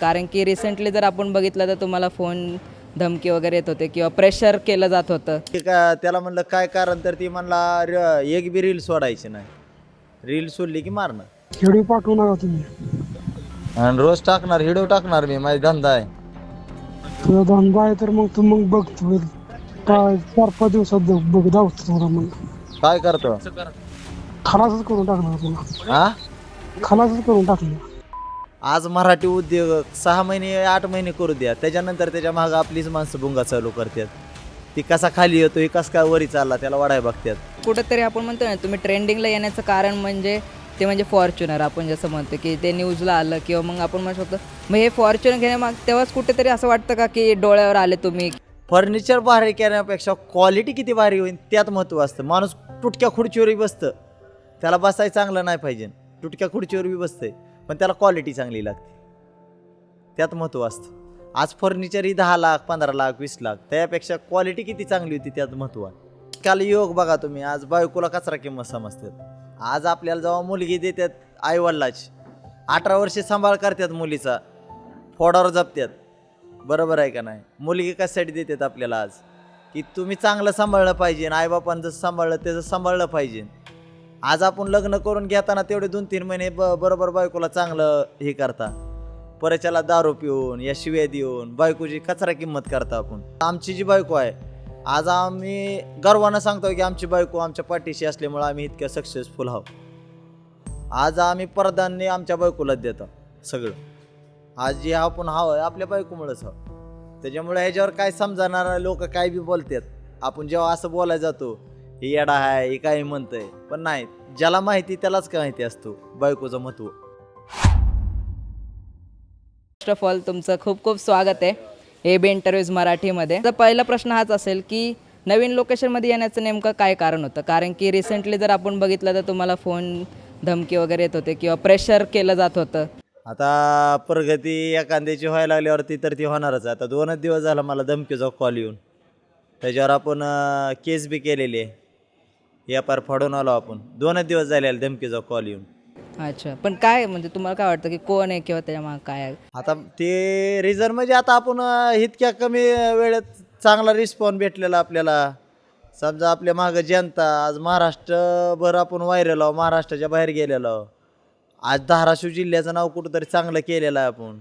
कारण की रिसेंटली जर आपण बघितलं तर तुम्हाला फोन धमकी वगैरे येत होते किंवा प्रेशर केलं जात होतं. ते का त्याला म्हणलं काय कारण तर ती म्हणला र- एक बी रील सोडायची नाही. रील सोडली की मारणं व्हिडिओ पाठवू नका तुम्ही आणि रोज टाकणार हिडो टाकणार मी माझा धंदा आहे. तुझा धंदा आहे तर मग तू मग बघ तू काय चार पाच दिवसात बघ बघ दावतो तुला मग. काय करतो? खलासच करून टाकणार तुला हा खलासच करून टाकणार. आज मराठी उद्योग सहा महिने आठ महिने करू द्या. त्याच्यानंतर त्याच्या मागं आपलीच माणसं बुंगा चालू करतात. ती कसा खाली येतो ही कसा काय वरी चालला त्याला वाढाय बघतात. कुठंतरी आपण म्हणतो ना तुम्ही ट्रेंडिंगला येण्याचं कारण म्हणजे ते म्हणजे फॉर्च्युनर आपण जसं म्हणतो की ते न्यूजला आलं किंवा मग आपण म्हणू शकतो मग हे फॉर्च्युनर घेण्यामाग तेव्हाच कुठेतरी असं वाटतं का की डोळ्यावर आले तुम्ही? फर्निचर भारी करण्यापेक्षा क्वालिटी किती भारी होईल त्यात महत्त्व असतं. माणूस तुटक्या खुर्चीवरही बसतं. त्याला बसायचं चांगलं नाही पाहिजे. तुटक्या खुर्चीवर बी बसतंय. पण त्याला क्वालिटी चांगली लागते. त्यात महत्त्व असतं. आज फर्निचर ही दहा लाख पंधरा लाख वीस लाख त्यापेक्षा क्वालिटी किती चांगली होती त्यात महत्त्व आहे काल योग बघा तुम्ही आज बायकोला कचरा किंमत समजतात. आज आपल्याला जेव्हा मुलगी देतात आईवडिलाची अठरा वर्षे सांभाळ करतात मुलीचा फोडावर जपतात. बरोबर आहे का नाही? मुलगी कशासाठी देतात आपल्याला आज? की तुम्ही चांगलं सांभाळलं पाहिजे आईबापानं जसं सांभाळलं त्याचं सांभाळलं पाहिजे. आज आपण लग्न करून घेताना तेवढे दोन तीन महिने ब बरोबर बायकोला चांगलं हे करता. परच्याला दारू पिऊन या शिव्या देऊन बायकोची कचरा किंमत करता आपण. आमची जी बायको आहे आज आम्ही गर्वानं सांगतो की आमची बायको आमच्या पाठीशी असल्यामुळे आम्ही इतक्या सक्सेसफुल आहोत. आज आम्ही परदानने आमच्या बायकोलाच देतो सगळं. आज जे आपण हवं आपल्या बायकोमुळेच हवं. त्याच्यामुळे ह्याच्यावर काय समजणार लोक काय बी बोलतात. आपण जेव्हा असं बोलायला जातो हे येडा आहे हे काही म्हणतंय? पण नाही ज्याला माहिती त्यालाच काय माहिती असतो बायकोचं महत्त्व. फर्स्ट ऑफ ऑल तुमचं खूप खूप स्वागत आहे. ए बी इंटरव्ह्यूज मराठीमध्ये. तर पहिला प्रश्न हाच असेल की नवीन लोकेशनमध्ये येण्याचं नेमकं काय कारण होतं? कारण की रिसेंटली जर आपण बघितलं तर तुम्हाला फोन धमकी वगैरे येत होते किंवा प्रेशर केलं जात होतं. आता प्रगती एखाद्याची व्हायला लागल्यावरती तर ती होणारच. आहे आता दोनच दिवस झाला मला धमकीचा कॉल येऊन. त्याच्यावर आपण केस बी केलेली आहे. एफ आर फाडून आलो आपण. दोनच दिवस झाले धमकीचा कॉल येऊन. अच्छा पण काय म्हणजे तुम्हाला काय वाटतं की कोण आहे किंवा त्याच्यामागे काय आहे? आता ते रिझन म्हणजे आता आपण अं, इतक्या कमी वेळेत चांगला रिस्पॉन्स भेटलेला आपल्याला. समजा आपल्या मागं जनता आज महाराष्ट्रभर आपण व्हायरल आहो महाराष्ट्राच्या बाहेर गेलेलो आहो. आज धाराशिव जिल्ह्याचं नाव कुठंतरी चांगलं केलेलं आहे आपण.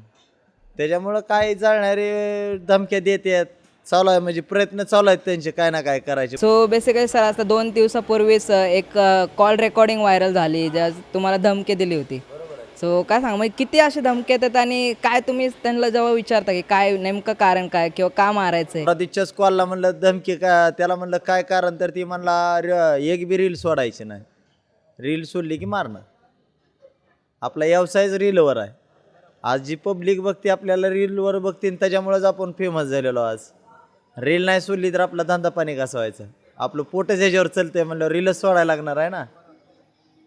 त्याच्यामुळं काय जाळणारे धमक्या देतात चालू आहे म्हणजे प्रयत्न चालू आहेत त्यांचे काय ना काय करायचे. सो बेसिकली सर आता दोन दिवसापूर्वीच एक कॉल रेकॉर्डिंग व्हायरल झाली ज्या तुम्हाला धमकी दिली होती. सो काय सांग म्हणजे किती असे धमके येतात आणि काय तुम्ही त्यांना जेव्हा विचारता की काय नेमकं कारण काय किंवा का मारायचं आहे प्रदीपच्याच कॉलला म्हणलं धमकी का त्याला म्हणलं काय कारण? तर ती म्हणला र- एक बी रील सोडायची नाही. रील सोडली की मारणं आपला व्यवसायच रीलवर आहे. आज जी पब्लिक बघते आपल्याला रीलवर बघते आणि त्याच्यामुळेच आपण फेमस झालेलो आज. रील नाही सोडली तर आपला धंदा पाणी कसा व्हायचा आपलं पोटच ह्याच्यावर चालतंय म्हणलं रीलच सोडायला लागणार आहे ना.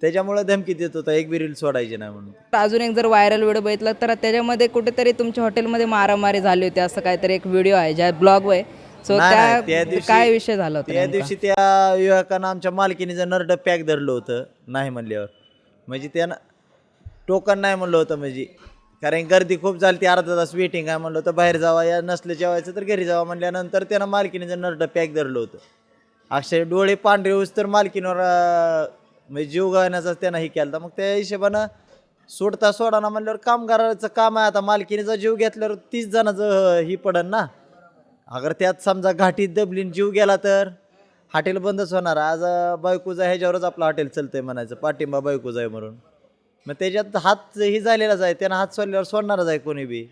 त्याच्यामुळे धमकी देत होता एक बी रील सोडायची नाही म्हणून. अजून एक जर व्हायरल व्हिडिओ बघितला तर त्याच्यामध्ये कुठेतरी तुमच्या हॉटेलमध्ये मारामारी झाली होती असं काहीतरी एक व्हिडिओ आहे ज्या ब्लॉग आहे सो नाही, नाही, त्या दिवशी- काय विषय झाला होता त्या नेमका? दिवशी त्या युवकानं आमच्या मालकीने नरड पॅक धरलं होतं नाही म्हणल्यावर. म्हणजे त्यानं टोकन नाही म्हणलं होतं म्हणजे कारण गर्दी खूप झाली ती अर्धा तास वेटिंग आहे म्हणलं होतं बाहेर जावा या नसलं जेवायचं तर घरी जावा म्हणल्यानंतर त्यानं मालकीने नरडं पॅक धरलं होतं. अक्षय डोळे पांढरे होस तर मालकीनवर म्हणजे जीव गाण्याचा त्यानं हे केलं मग त्या हिशोबानं सोडता सोडाना म्हणल्यावर कामगाराचं काम आहे आता मालकीनेचा जीव घेतल्यावर तीस जणांचं ही पडन ना. अगर त्यात समजा घाटीत दबलीन जीव गेला तर हॉटेल बंदच होणार. आज बायकोजा ह्याच्यावरच आपलं हॉटेल चालतंय म्हणायचं पाठिंबा बायकोजा आहे म्हणून. मग त्याच्यात हात ही झालेलाच आहे त्यानं हात सोडल्यावर सोडणारच आहे कोणी बी.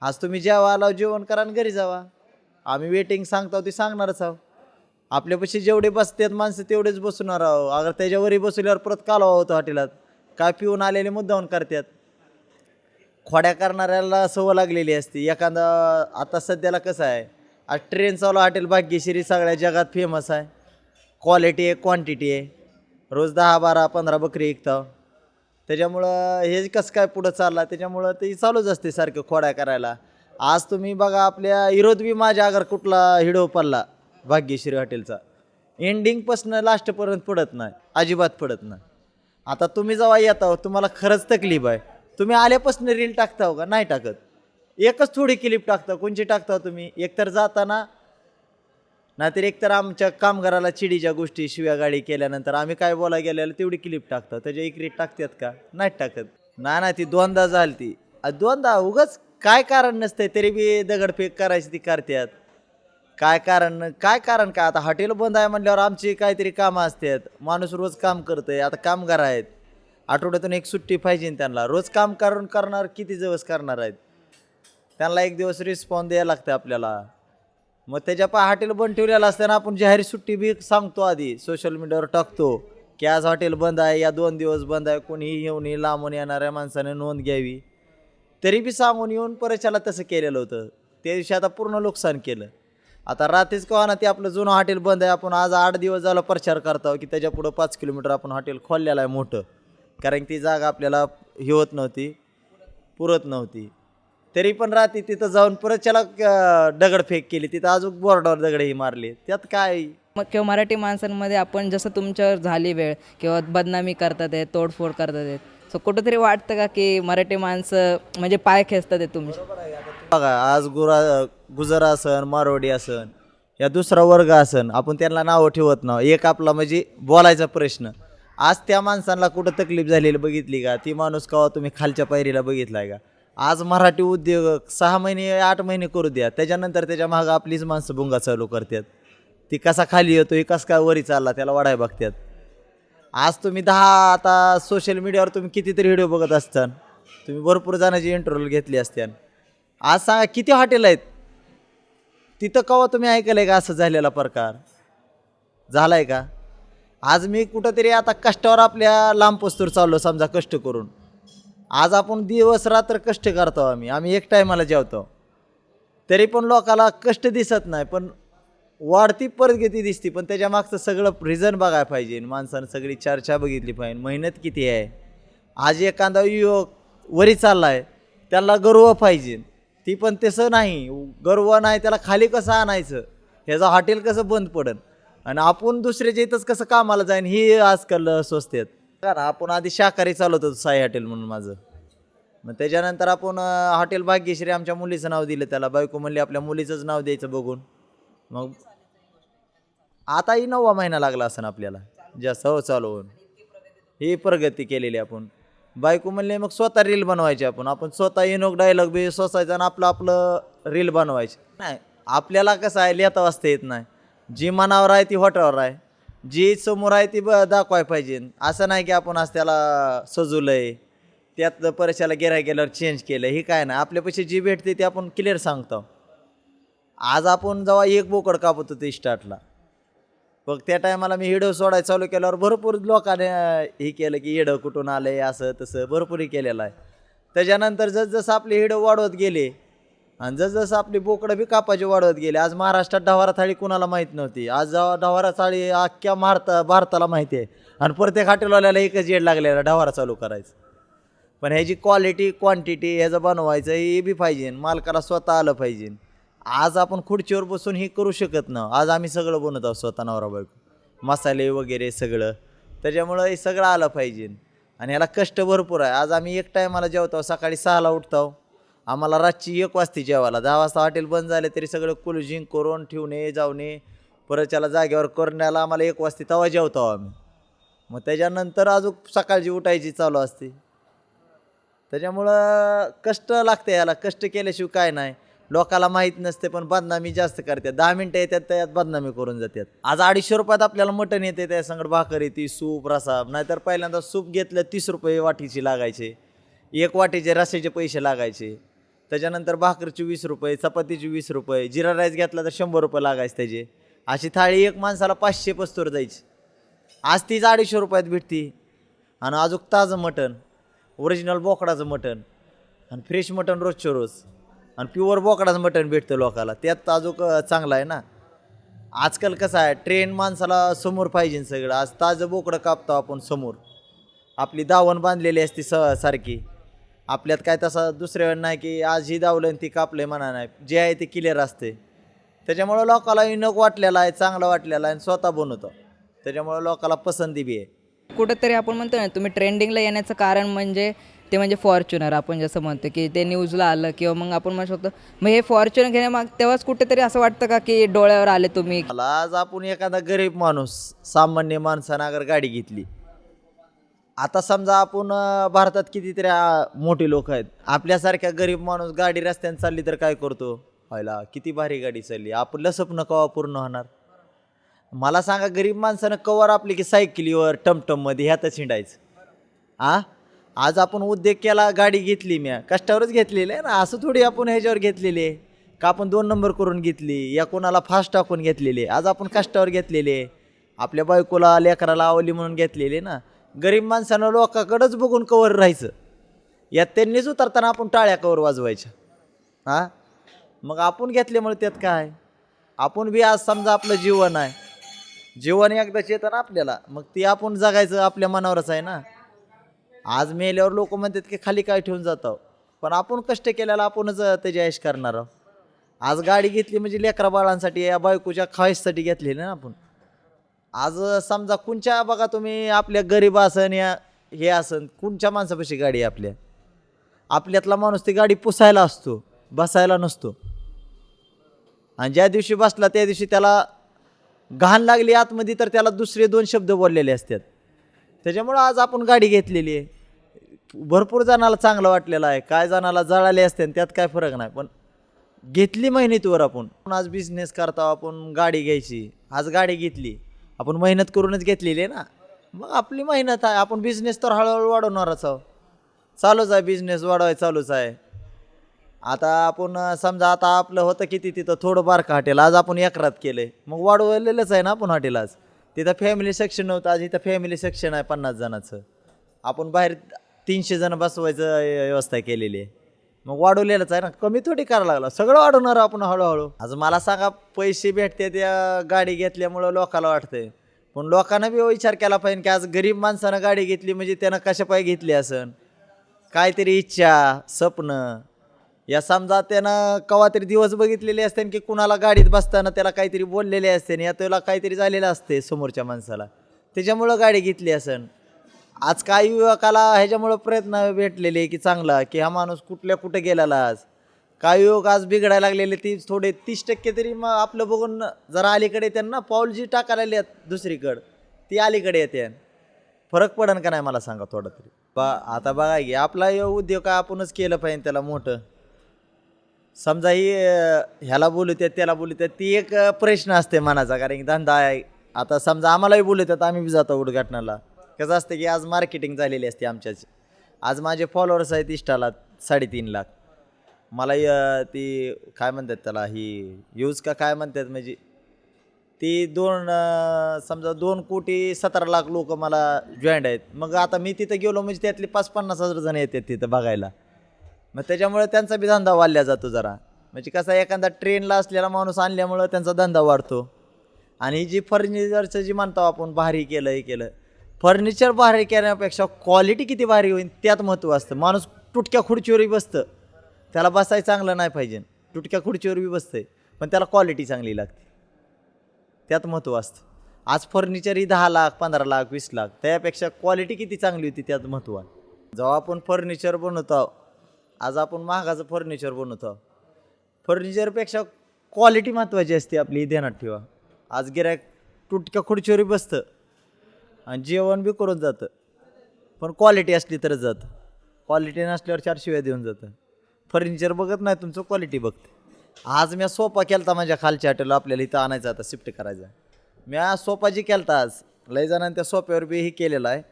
आज तुम्ही जेवा आला जेवण करा आणि घरी जावा. आम्ही वेटिंग सांगतो ते सांगणारच आहो. आपल्यापाशी जेवढे बसतात माणसं तेवढेच बसणार आहो. अगर त्याच्यावरही बसवल्यावर परत कालवा होतो हॉटेलात. काय पिऊन आलेले मुद्दाहून करतात खोड्या करणाऱ्याला सवय लागलेली असते. एखादा आता सध्याला कसं आहे? आज ट्रेन चालू हॉटेल भाग्यश्री सगळ्या जगात फेमस आहे. क्वालिटी आहे क्वांटिटी आहे. रोज दहा बारा पंधरा बकरी विकतं त्याच्यामुळं हे कसं काय पुढं चालला? त्याच्यामुळं ते चालूच असते सारखं खोड्या करायला. आज तुम्ही बघा आपल्या विरोध बी माझ्या अगर कुठला हिडो पडला भाग्यश्री हॉटेलचा. एंडिंगपासून लास्टपर्यंत पडत नाही अजिबात पडत नाही. आता तुम्ही जेव्हा येता तुम्हाला खरंच तकलीफ आहे. तुम्ही आल्यापासून रील टाकता हो का? नाही टाकत. एकच थोडी क्लिप टाकता कोणची टाकता हो तुम्ही? एकतर जाताना नाहीतर एकतर आमच्या कामगाराला चिडीच्या गोष्टी शिव्या गाडी केल्यानंतर आम्ही काय बोला गेलेलं तेवढी क्लिप टाकतो. त्याच्या इकडे टाकतात का? नाही टाकत. ना ना ती दोनदा झाली ती दोनदा उगाच काय कारण नसतंय तरी बी दगडफेक करायची ती करतात. काय कारण काय कारण काय आता हॉटेल बंद आहे म्हणल्यावर आमची काहीतरी कामं असतात. माणूस रोज काम करतंय आता कामगार आहेत. आठवड्यातून एक सुट्टी पाहिजे त्यांना. रोज काम करून करणार किती दिवस करणार आहेत? त्यांना एक दिवस रिस्पॉन्स द्यायला लागतं आपल्याला. मग त्याच्या पा हॉटेल बंद ठेवलेलं असताना आपण जाहीर सुट्टी बी सांगतो आधी सोशल मीडियावर टाकतो. की आज हॉटेल बंद आहे या दोन दिवस बंद आहे कोणीही येऊन लांबून येणाऱ्या माणसाने नोंद घ्यावी. तरी बी सांगून येऊन परच्याला तसं केलेलं होतं. त्या दिवशी आता पूर्ण नुकसान केलं. आता रात्रीच कवा ना ते आपलं जुनं हॉटेल बंद आहे आपण आज आठ दिवस झाला प्रचार करतो की त्याच्या पुढं पाच किलोमीटर आपण हॉटेल खोललेलं आहे मोठं. कारण ती जागा आपल्याला हे होत नव्हती पुरत नव्हती. तरी पण रात्री तिथं जाऊन परत त्याला अं, दगडफेक केली. तिथं अजून बोर्डावर दगडही मारले. त्यात काय? मग किंवा मराठी माणसांमध्ये आपण जसं तुमच्यावर झाली वेळ किंवा बदनामी करतात आहेत तोडफोड करतात आहेत सो कुठंतरी वाटतं का की मराठी माणसं म्हणजे पाय खेचतात आहेत तुमचे? बघा आज गुरा गुजर असन मारवाडी असन या दुसरा वर्ग असन आपण त्यांना नावं ठेवत नाही एक आपला म्हणजे बोलायचा प्रश्न. आज त्या माणसांना कुठं तकलीफ झालेली बघितली का? ती माणूस कवा तुम्ही खालच्या पायरीला बघितलाय का? आज मराठी उद्योग सहा महिने आठ महिने करू द्या. त्याच्यानंतर त्याच्या मागं आपलीच माणसं भुंगा चालू करतात. ती कसा खाली येतो कसा काय वरी चालला त्याला वाढाय बघतात. आज तुम्ही दहा आता सोशल मीडियावर तुम्ही कितीतरी व्हिडिओ बघत असतान. तुम्ही भरपूर जणांची इंटरव्ह्यू घेतली असत्यान. आज सांगा किती हॉटेल आहेत? तिथं कवा तुम्ही ऐकलं आहे का असं झालेला प्रकार? झालाय का? आज मी कुठंतरी आता कष्टावर आपल्या लांब पोस्तूर चाललो समजा कष्ट करून. आज आपण दिवस रात्र कष्ट करतो आम्ही. आम्ही एक टायमाला जेवतो. तरी पण लोकाला कष्ट दिसत नाही पण वाढती परतगती दिसते पण त्याच्या मागचं सगळं रिझन बघायला पाहिजे. माणसानं सगळी चर्चा बघितली पाहिजे. मेहनत किती आहे? आज एखादा युवक वरी चालला आहे त्याला गर्व पाहिजे. ती पण तसं नाही. गर्व नाही त्याला खाली कसं आणायचं? ह्याचं हॉटेल कसं बंद पडन? आणि आपण दुसऱ्याच्या इथंच कसं कामाला जाईन? ही आजकाल स्वस्त आहेत. कारण आपण आधी शाकाहारी चालवत होतो साई हॉटेल म्हणून माझं. मग त्याच्यानंतर आपण अं, हॉटेल भाग्यश्री आमच्या मुलीचं नाव दिलं त्याला. बायको म्हणली आपल्या मुलीचंच नाव द्यायचं बघून. मग आताही नववा महिना लागला असं आपल्याला. जास्त हो चालू होऊन. ही प्रगती केलेली आपण. बायको म्हणले मग स्वतः रील बनवायची आपण. आपण स्वतः इनोक डायलॉग बी सोसायचं आणि आपलं आपलं रील बनवायची. नाही आपल्याला कसं आहे लिहिता वाचता येत नाही. जी मनावर आहे ती हॉटेलवर आहे. जी समोर आहे ती ब दाखवाय पाहिजे. असं नाही की आपण आज त्याला सजवलंय त्यात परशाला गिराय गेल्यावर चेंज केलं हे काय नाही. आपल्यापाशी जी भेटते ते आपण क्लिअर सांगतो. आज आपण जेव्हा एक बोकड कापत होते स्टार्टला मग त्या टायमाला मी हिडो सोडायला चालू केल्यावर भरपूर लोकांनी हे केलं की हिडं कुठून आलं आहे असं तसं भरपूर हे केलेलं आहे. त्याच्यानंतर जसजसं आपली हिडो वाढवत गेले आणि जसजसं आपली बोकडं बी कापाची वाढवत गेले आज महाराष्ट्रात डवारा थाळी कुणाला माहीत नव्हती? आज जेव्हा डवारा थाळी अख्ख्या भारता भारताला माहिती आहे. आणि प्रत्येक हॉटेलवाल्याला एकच येड लागलेला डवारा चालू करायचं. पण ह्याची क्वालिटी क्वांटिटी ह्याचं बनवायचं हे बी पाहिजे. मालकाला स्वतः आलं पाहिजे. आज आपण खुर्चीवर बसून हे करू शकत ना आज आम्ही सगळं बनवत आहोत स्वतः नवरा बायको. मसाले वगैरे सगळं. त्याच्यामुळं हे सगळं आलं पाहिजे. आणि ह्याला कष्ट भरपूर आहे. आज आम्ही एक टायमाला जेवतो सकाळी सहाला उठतो. आम्हाला रातची एक वाजते जेवायला. दहा वाजता हॉटेल बंद झाले तरी सगळं कुलजिंग करून ठेवणे जावणे परत त्याला जागेवर करण्याला आम्हाला एक वाजते तेव्हा जेवतो आम्ही. मग त्याच्यानंतर अजून सकाळची उठायची चालू असते. त्याच्यामुळं कष्ट लागते याला. कष्ट केल्याशिवाय काय नाही. लोकाला माहीत नसते पण बदनामी जास्त करतात. दहा मिनटं येतात त्यात बदनामी करून जातात. आज अडीचशे रुपयात आपल्याला मटण येते त्या संगड भाकर येते सूप रसा नाहीतर पहिल्यांदा सूप घेतलं तीस रुपये वाटीची लागायचे. एक वाटीचे रस्याचे पैसे लागायचे. त्याच्यानंतर भाकरची वीस रुपये चपातीची वीस रुपये जिरा राईस घेतला तर शंभर रुपये लागायचे त्याचे. अशी थाळी एक माणसाला पाचशे पस्तोर जायची आज तीच अडीचशे रुपयात भेटती. आणि अजून ताजं मटण ओरिजिनल बोकडाचं मटण आणि फ्रेश मटण रोजच्या रोज. आणि प्युअर बोकडाचं मटण भेटतं लोकाला. त्यात अजून चांगलं आहे ना. आजकाल कसं आहे ट्रेन माणसाला समोर पाहिजे सगळं. आज ताजं बोकडं कापतो आपण समोर. आपली दावण बांधलेली असते स सारखी. आपल्यात काय तसा दुसऱ्या वेळ नाही की आज ही दावलं आणि ती कापले म्हणा नाही. जे आहे ते क्लिअर असते. त्याच्यामुळं लोकाला इनोक वाटलेला आहे चांगलं वाटलेलं आहे आणि स्वतः बनवतो त्याच्यामुळं लोकाला पसंती बी आहे. कुठंतरी आपण म्हणतो ना तुम्ही ट्रेंडिंगला येण्याचं कारण म्हणजे ते म्हणजे फॉर्च्युनर आपण जसं म्हणतो की ते न्यूजला आलं किंवा मग आपण म्हणू शकतो मग हे फॉर्च्युनर घेण्यामाग तेव्हाच कुठेतरी असं वाटतं का की डोळ्यावर आले तुम्ही? मला आज आपण एखादा गरीब माणूस सामान्य माणसानं अगर गाडी घेतली आता समजा आपण अं, भारतात कितीतरी अं, मोठे लोक आहेत. आपल्यासारख्या गरीब माणूस गाडी रस्त्याने चालली तर काय करतो? व्हायला किती भारी गाडी चालली. आपलं स्वप्न कवा पूर्ण होणार? मला सांगा गरीब माणसानं कवर आपली की सायकलीवर टमटममध्ये ह्यातच हिंडायचं? आ? आज आपण उद्योग केला गाडी घेतली म्या. कष्टावरच घेतलेली आहे ना? असं थोडी आपण ह्याच्यावर घेतलेली आहे. का आपण दोन नंबर करून घेतली? या कोणाला फास्ट टाकून घेतलेली आहे. आज आपण कष्टावर घेतलेली आहे. आपल्या बायकोला लेकराला आवली म्हणून घेतलेली आहे ना? गरीब माणसानं लोकांकडंच बघून कवर राहायचं. यात त्यांनीच उतरताना आपण टाळ्या कवर वाजवायच्या. हां? मग आपण घेतल्यामुळे त्यात काय? आपण बी आज समजा आपलं जीवन आहे. जीवन एकदाच येतं ना आपल्याला. मग ते आपण जगायचं आपल्या मनावरच आहे ना? आज मेल्यावर लोक म्हणतात की खाली काय ठेवून जातो? पण आपण कष्ट केल्याला आपणच त्याची ऐश करणार आहोत. आज गाडी घेतली म्हणजे लेकरा बाळांसाठी या बायकोच्या खायसाठी घेतलेली ना आपण? आज समजा कुणच्या बघा तुम्ही आपल्या गरीब असन या हे असन कोणच्या माणसापाशी गाडी आहे आपल्या? आपल्यातला माणूस ती गाडी पुसायला असतो बसायला नसतो. आणि ज्या दिवशी बसला त्या दिवशी त्याला घाण लागली आतमध्ये तर त्याला दुसरे दोन शब्द बोललेले असतात. त्याच्यामुळं आज आपण गाडी घेतलेली आहे. भरपूर जणाला चांगलं वाटलेलं आहे. काय जणाला जळाले असते आणि त्यात काय फरक नाही. पण घेतली मेहनतीवर आपण. आज बिझनेस करता आपण गाडी घ्यायची. आज गाडी घेतली. आपण मेहनत करूनच घेतलेली आहे ना. मग आपली मेहनत आहे. आपण बिझनेस तर हळूहळू वाढवणारच आहोत. चालूच आहे बिझनेस वाढवाय चालूच आहे. आता आपण समजा आता आपलं होतं किती तिथं थोडं बारकं हॉटेल आज आपण एकरात केलं आहे मग वाढवलेलंच आहे ना आपण हॉटेल आज. तिथं फॅमिली सेक्शन नव्हतं आज इथं फॅमिली सेक्शन आहे पन्नास जणाचं. आपण बाहेर तीनशे जण बसवायचं व्यवस्था केलेली आहे. मग वाढवलेलंच आहे ना. कमी थोडी करायला लागला. सगळं वाढवणार आपण हळूहळू. आज मला सांगा पैसे भेटते त्या गाडी घेतल्यामुळं लोकाला वाटतंय. पण लोकांना बी विचार केला पाहिजे की आज गरीब माणसानं गाडी घेतली म्हणजे त्यानं कशा पाय घेतली असन? काहीतरी इच्छा स्वप्न. या समजा त्यानं कवा तरी दिवस बघितलेले असते की कुणाला गाडीत बसताना त्याला काहीतरी बोललेले असते या त्याला काहीतरी झालेलं असते समोरच्या माणसाला. त्याच्यामुळं गाडी घेतली असन. आज काही युवकाला ह्याच्यामुळं प्रयत्न भेटलेले की चांगला की हा माणूस कुठल्या कुठे गेलेला आज? काही युवक आज बिघडायला लागलेले ती थोडे तीस टक्के तरी मग आपलं बघून जरा अलीकडे त्यांना ना पाऊल जी टाकायला आहेत दुसरीकडं. ती अलीकडे येते फरक पडन का नाही मला सांगा थोडं तरी. बा आता बघा की आपला उद्योग आपणच केलं पाहिजे त्याला मोठं. समजा ही ह्याला ह्याला बोलूत्यात त्याला बोलूत्यात ती एक प्रश्न असते मनाचा. कारण की धंदा आहे. आता समजा आम्हालाही बोलूत्यात आम्ही बी जातो उद्घाटनाला. कसं असतं की आज मार्केटिंग झालेली असते आमच्याच आज माझे फॉलोअर्स आहेत इष्टाला साडेतीन लाख. मला ती काय म्हणतात त्याला ही यूज का काय म्हणतात म्हणजे ती दोन समजा दोन कोटी सतरा लाख लोक मला जॉईंट आहेत. मग आता मी तिथं गेलो म्हणजे त्यातले पाच पन्नास हजार जण येतात तिथं बघायला. मग त्याच्यामुळे त्यांचा बी धंदा वाढल्या जातो जरा. म्हणजे कसा एखादा ट्रेनला असलेला माणूस आणल्यामुळं त्यांचा धंदा वाढतो. आणि जी फर्निचरचं जी म्हणतो आपण भारी केलं हे केलं फर्निचर भारी करण्यापेक्षा क्वालिटी किती भारी होईल त्यात महत्त्व असतं. माणूस तुटक्या खुर्चीवरही बसतं. त्याला बसायचं चांगलं नाही पाहिजे. तुटक्या खुर्चीवर बी बसतं पण त्याला क्वालिटी चांगली लागते. त्यात महत्त्व असतं. आज फर्निचर ही दहा लाख पंधरा लाख वीस लाख त्यापेक्षा क्वालिटी किती चांगली होती त्यात महत्त्व आहे. जेव्हा आपण फर्निचर बनवतो आज आपण महागाचं फर्निचर बनवतो. फर्निचरपेक्षा क्वालिटी महत्त्वाची असते आपली ध्यानात ठेवा. आज गिरायक तुटक्या खुर्चीवर बसतं. आणि जेवण बी करून जातं. पण क्वालिटी असली तरच जातं. क्वालिटी नसल्यावर चार शिव्या देऊन जातं. फर्निचर बघत नाही तुमचं क्वालिटी बघते. आज मी सोफा केलता माझ्या खालच्या हॉटेलला आपल्याला इथं आणायचा आता शिफ्ट करायचा. मी सोफा जी केलता आज लय जणांनी त्या सोफ्यावर बी हे केलेलं आहे.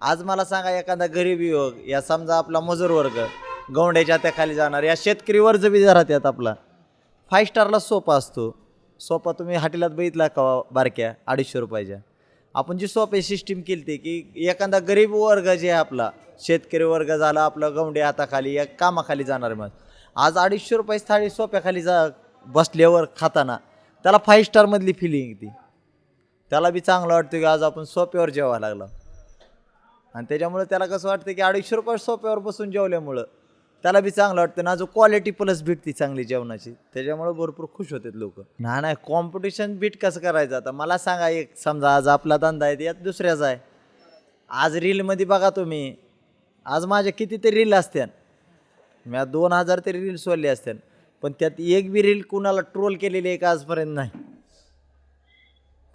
आज मला सांगा एखादा गरीब युवक या समजा आपला मजूर वर्ग गवंड्याच्या त्या खाली जाणार या शेतकरी वर्ज बी राहतात आपला. फाय स्टारला सोफा असतो. सोफा तुम्ही हॉटेलात बघितला का बारक्या? अडीचशे रुपयाच्या. आपण जी सोपे सिस्टीम केली ती की एखादा गरीब वर्ग जे आहे आपला शेतकरी वर्ग झाला आपलं गवंडे हाताखाली या कामाखाली जाणार मग आज अडीचशे रुपये थाळी सोप्याखाली जा बसल्यावर खाताना त्याला फाईव्ह स्टारमधली फिलिंग ती त्याला बी चांगलं वाटतं की आज आपण सोप्यावर जेवायला लागलं. आणि त्याच्यामुळे त्याला कसं वाटतं की अडीचशे रुपये सोप्यावर बसून जेवल्यामुळं त्याला बी चांगलं वाटतं ना जो क्वालिटी प्लस भेटते चांगली जेवणाची. त्याच्यामुळे भरपूर खुश होतात लोक. ना नाही कॉम्पिटिशन बीट कसं करायचं आता? मला सांगा एक समजा आज आपला धंदा आहे यात दुसऱ्याचा आहे. आज रीलमध्ये बघा तुम्ही. आज माझ्या कितीतरी रील असत्यान. मी दोन हजार तरी रील सोडले असत्यान. पण त्यात एक बी रील कुणाला ट्रोल केलेली आहे का आजपर्यंत नाही.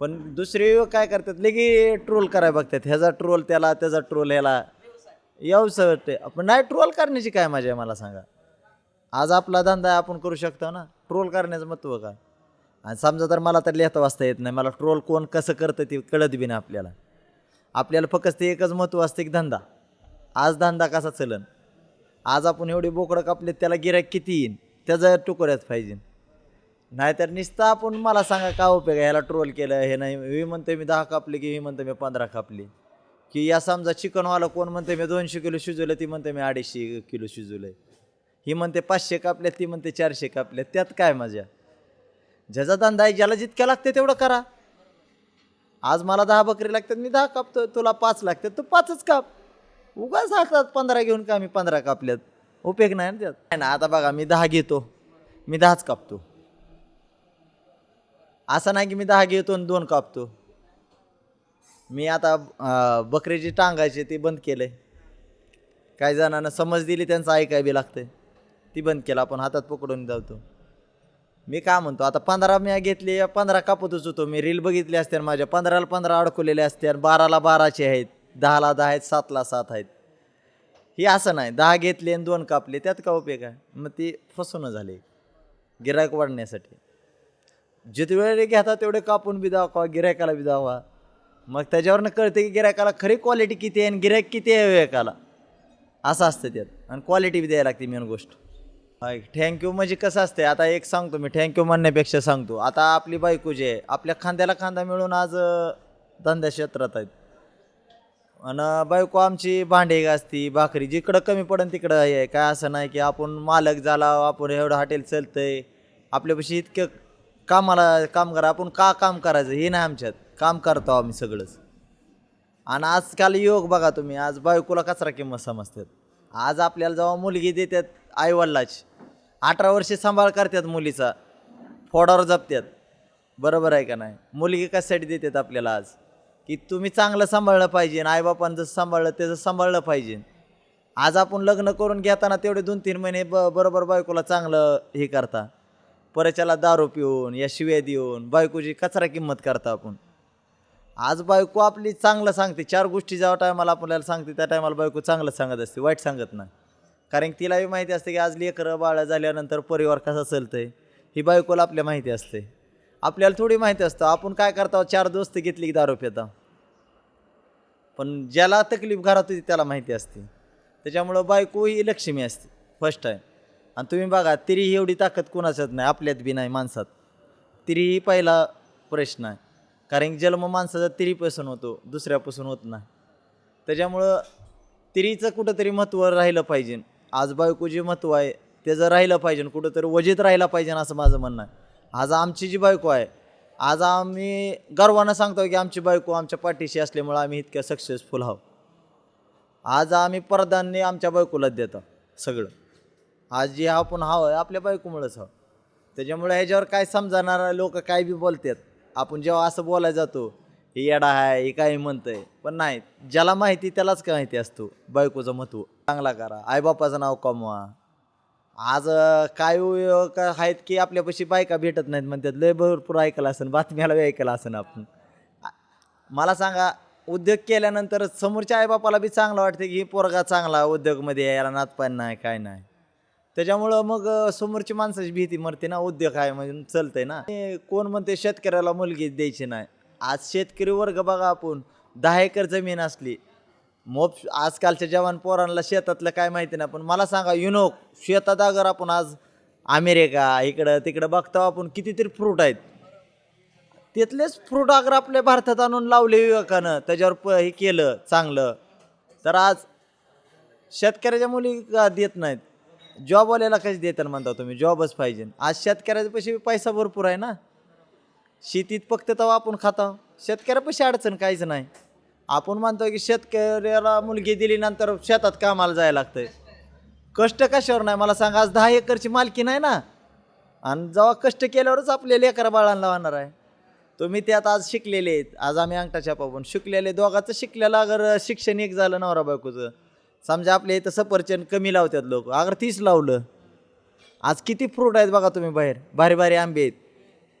पण दुसरे काय करतात? लगे ट्रोल करायला बघतात. ह्याचा ट्रोल त्याला त्याचा ट्रोल ह्याला. व्यवसाय वाटते आपण नाही ट्रोल करण्याची काय मजा आहे मला सांगा. आज आपला धंदा आपण करू शकतो ना. ट्रोल करण्याचं महत्त्व काय? आणि समजा तर मला तर लिहिता वाचता येत नाही. मला ट्रोल कोण कसं करतं ते कळत बी ना आपल्याला. आपल्याला फक्त ते एकच महत्त्व असतं की धंदा. आज धंदा कसा चलन? आज आपण एवढे बोकडं कापले त्याला गिरायक किती येईन? त्याचा तुकड्यात पाहिजे. नाहीतर निसता आपण मला सांगा का उपयोग आहे? ह्याला ट्रोल केलं हे नाही. मी म्हणते मी दहा कापले की मी म्हणते मी पंधरा कापली. की या समजा चिकनवाला कोण म्हणते मी दोनशे किलो शिजवलं ती म्हणते मी अडीचशे किलो शिजवलं ही म्हणते पाचशे कापले ती म्हणते चारशे कापल्या त्यात काय मजा? ज्याचा धंदा आहे ज्याला जितक्या लागते तेवढं करा. आज मला दहा बकरी लागतात मी दहा कापतो तुला पाच लागतात तू पाचच काप. उगाच हातात पंधरा घेऊन का मी पंधरा कापल्यात? उपयोग नाही ना त्यात. नाही ना आता बघा मी दहा घेतो मी दहाच कापतो. असं नाही की मी दहा घेतो आणि दोन कापतो. मी आता बकरीची टांगायची ती बंद केलंय. काही जणांना समज दिली त्यांचं ऐकाय बी लागतंय. ती बंद केलं आपण हातात पकडून जातो. मी काय म्हणतो आता पंधरा मी घेतली पंधरा कापतच होतो. मी रील बघितली असते माझ्या पंधराला पंधरा अडकवलेले असते बाराला बाराचे आहेत दहाला दहा आहेत सातला सात आहेत. ही असं नाही दहा घेतले आणि दोन कापले त्यात का उपयोग आहे? मग ती फसवणं झाली. गिरायक वाढण्यासाठी. जिथे वेळ घेता तेवढे कापून बी दाखवा गिरायकाला बी दाखवा. मग त्याच्यावरनं कळतं की गिरायकाला खरी क्वालिटी किती आहे आणि गिरायक किती आहे विवेकाला. असं असतं त्यात. आणि क्वालिटी बी द्यायला लागते मेन गोष्ट. थँक्यू म्हणजे कसं असते आता एक सांगतो मी थँक्यू म्हणण्यापेक्षा सांगतो. आता आपली बायको जी आहे आपल्या खांद्याला खांदा मिळून आज धंदा धंद्या क्षेत्रात आहेत. आणि बायको आमची भांडे असती भाकरी जिकडं कमी पडन तिकडं आहे. काय असं नाही की आपण मालक झाला आपण एवढं हॉटेल चालतंय. आपल्यापाशी इतकं कामाला काम करा आपण का काम करायचं हे नाही आमच्यात. काम करतो आम्ही सगळंच. आणि आजकाल योग बघा तुम्ही आज बायकोला कचरा किंमत समजतात. आज आपल्याला जेव्हा मुलगी देतात आईवडिलाची अठरा वर्षे सांभाळ करतात मुलीचा फोडावर जपतात. बरोबर आहे का नाही? मुलगी कशासाठी देतात आपल्याला आज? की तुम्ही चांगलं सांभाळलं पाहिजे आईबापानं जसं सांभाळलं त्याचं सांभाळलं पाहिजे. आज आपण लग्न करून घेताना तेवढे दोन तीन महिने ब बरोबर बायकोला चांगलं हे करता. परच्याला दारू पिऊन या शिव्या देऊन बायकोची कचरा किंमत करता आपण. आज बायको आपली चांगलं सांगते. चार गोष्टी ज्या टायमाला आपल्याला सांगते त्या टायमाला बायको चांगलं सांगत असते वाईट सांगत नाही. कारण तिलाही माहिती असते की आज लेकरं बाळं झाल्यानंतर परिवार कसा चालतंय ही बायकोला आपल्या माहिती असते. आपल्याला थोडी माहिती असतं आपण काय करतो चार दोस्त घेतली की दारू पिता. पण ज्याला तकलीफ घरात होती त्याला माहिती असते. त्याच्यामुळं बायको ही लक्ष्मी असते फर्स्ट टाईम आणि तुम्ही बघा तरी ही एवढी ताकद कुणाच्यात नाही आपल्यात बी नाही माणसात. तरी ही पहिला प्रश्न आहे. कारण की जन्म माणसाचा तिरीपासून होतो दुसऱ्यापासून होत नाही. त्याच्यामुळं तिरीचं कुठंतरी महत्त्व राहिलं पाहिजे. आज बायको जे महत्त्व आहे त्याचं राहिलं पाहिजे कुठंतरी वजेत राहिलं पाहिजे असं माझं म्हणणं आहे. आज आमची जी बायको आहे आज आम्ही गर्वानं सांगतो की आमची बायको आमच्या पाठीशी असल्यामुळं आम्ही इतक्या सक्सेसफुल आहोत. आज आम्ही परधान्य आमच्या बायकोलाच देतो सगळं. आज जे आपण हवं आहे आपल्या बायकोमुळेच हवं. त्याच्यामुळे ह्याच्यावर काय समजणार लोक काय बी बोलतात. आपण जेव्हा असं बोलायला जातो हे येडा आहे हे काही म्हणतंय? पण नाही ज्याला माहिती त्यालाच काय माहिती असतो. बायकोचं महत्त्व चांगला करा. आईबापाचं नाव कमवा. आज काय का आहेत की आपल्यापाशी बायका भेटत नाहीत म्हणतात लय भरपूर ऐकलं असेल बातम्याला बी ऐकलं असेल आपण. मला सांगा उद्योग केल्यानंतर समोरच्या आईबापाला बी चांगलं वाटतं की ही पोरगा चांगला उद्योगमध्ये यायला याला नातपान नाही काय नाही. त्याच्यामुळं मग समोरची माणसाची भीती मरते ना उद्योग आहे म्हणजे चालतंय ना. हे कोण म्हणते शेतकऱ्याला मुलगी द्यायची नाही. आज शेतकरी वर्ग बघा आपण दहा एकर जमीन असली. मोप आजकालच्या जवान पोरांना शेतातलं काय माहिती नाही पण मला सांगा युनो शेतात अगर आपण आज अमेरिका इकडं तिकडं बघतो आपण कितीतरी फ्रूट आहेत. तिथलेच फ्रूट अगर आपल्या भारतात आणून लावले विवेकानं त्याच्यावर प हे केलं चांगलं. तर आज शेतकऱ्याच्या मुली का देत नाहीत? जॉबवाल्याला कशी देताल म्हणता तुम्ही? जॉबच पाहिजे. आज शेतकऱ्याच्यापाशी पैसा भरपूर आहे ना? शेतीत फक्त तेव्हा आपण खाता शेतकऱ्यापाशी अडचण काहीच नाही. आपण म्हणतो की शेतकऱ्याला मुलगी दिलीनंतर शेतात कामाला जायला लागतंय. कष्ट कशावर नाही? मला सांगा आज दहा एकरची मालकी नाही ना? आणि जेव्हा कष्ट केल्यावरच आपल्या लेकरा बाळांना होणार आहे. तुम्ही त्यात आज शिकलेले आहेत. आज आम्ही अंगठा छापा पण शिकलेले. दोघाचं शिकलेलं अगर शिक्षण एक झालं नवरा बायकोचं समजा आपल्या इथं सफरचंद कमी लावतात लोक. अगर तीच लावलं आज किती फ्रूट आहेत बघा तुम्ही बाहेर. भारी भारी आंबे आहेत.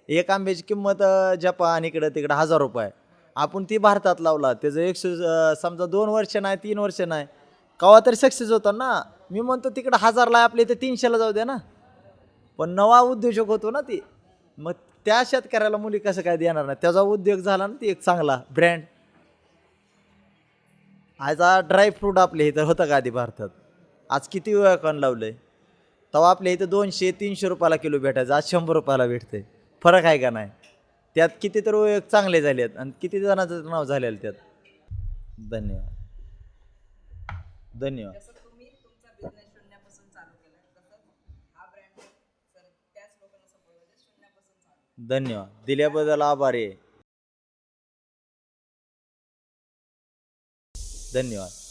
एक आंब्याची किंमत जपान इकडं तिकडं हजार रुपये. आपण ती भारतात लावला. त्याचं एकशे समजा दोन वर्ष नाही तीन वर्ष नाही. कवा तरी सक्सेस होता ना. मी म्हणतो तिकडं हजारला आपल्या इथे तीनशेला जाऊ द्या ना. पण नवा उद्योजक होतो ना ती. मग त्या शेतकऱ्याला मुली कसं काय देणार नाही? त्याचा उद्योग झाला ना ती एक चांगला. ब्रँड आज ड्राय फ्रूट आपल्या इथं होतं का आधी भारतात? आज किती वेळाकडून लावलंय? तेव्हा आपल्या इथं दोनशे तीनशे रुपयाला किलो भेटायचं आज शंभर रुपयाला भेटते फरक आहे का नाही? त्यात किती तर उपयोग चांगले झाले आहेत आणि किती जणांचं नाव झालेलं त्यात? धन्यवाद. धन्यवाद. धन्यवाद. दिल्याबद्दल आभारी आहे. धन्यवाद.